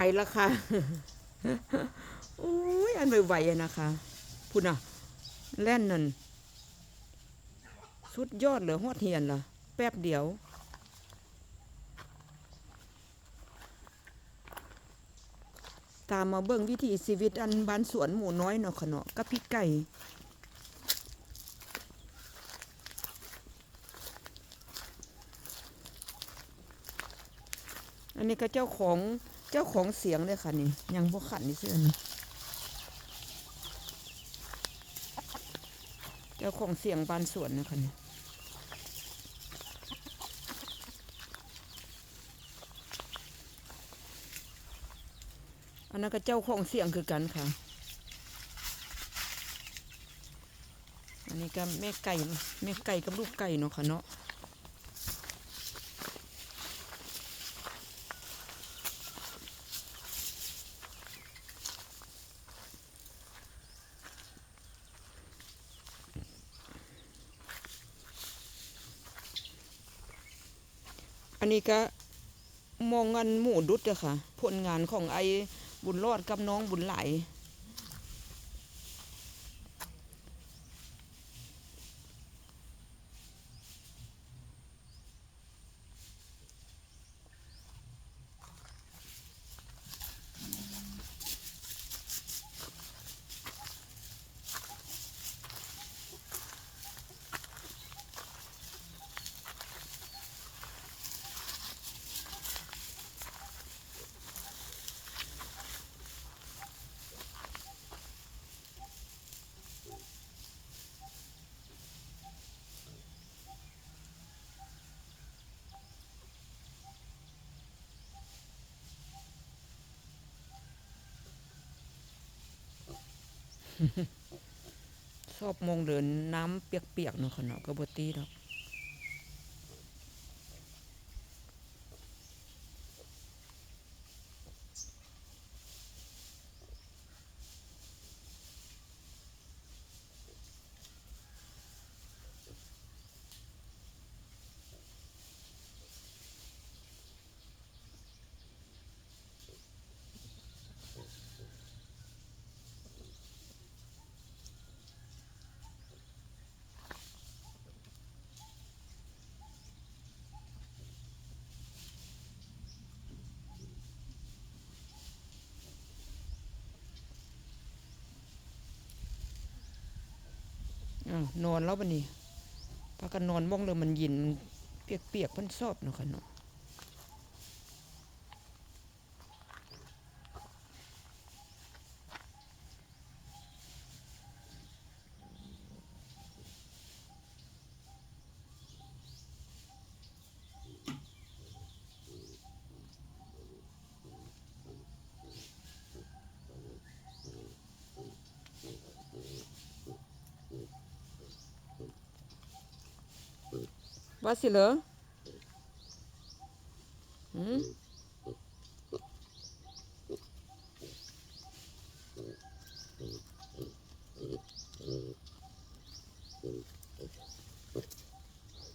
ไปแล้วค่ะ โอ้ย อันไหวๆอะนะคะพุ่นอะแล่นนั่น สุดยอดเหลือฮอดเฮียนล่ะ แป๊บเดียว ตามมาเบิ่งวิถีชีวิตอันบ้านสวนหมูน้อยเนาะค่ะเนาะกับพี่ไก่อันนี้ก็เจ้าของ เจ้าของเสียงเลยค่ะนี่ ยังบ่ขันนี่ซื่อนนี้เจ้าของเสียงบานสวนนะคะนี่อันนั้นก็เจ้าของเสียงคือกันค่ะ อันนี้ก็แม่ไก่แม่ไก่กับลูกไก่เนาะค่ะเนาะ นนี้ก็มองงานหมูดุดอะค่ะ ผลงานของไอ้บุญรอดกับน้องบุญไหล ชอบมองเดินน้ำเปียกๆเนาะค่ะเนาะก็บ่ตีดอก อ้าวนอนแล้วบันนี้พากันนอนมองเลยมันยินมันเปียกๆเพิ่นชอบเนาะค่ะเนาะ ว่าสิเหรอหืม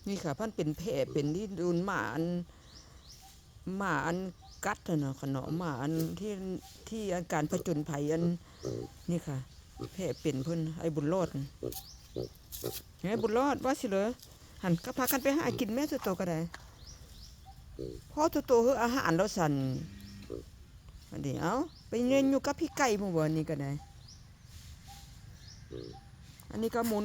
นี่ค่ะพันเป็นแผลเป็นที่โดนหมาอันหมาอันกัดเนาะค่ะเนาะหมาอันที่ที่อาการผจญภัยอันนี่ค่ะแผลเป็นเพิ่นไอ้บุญรอดไอ้บุญรอดว่าสิเหรอ หันก็พากันไปหากินแม่ตัวโตก็ได้พ่อตัวโตคืออาหารเราสั่นอันนี้เอาไปเรียนอยู่กับพี่ไก่หมู่บ่นี่ก็ได้อันนี้ก็หมุน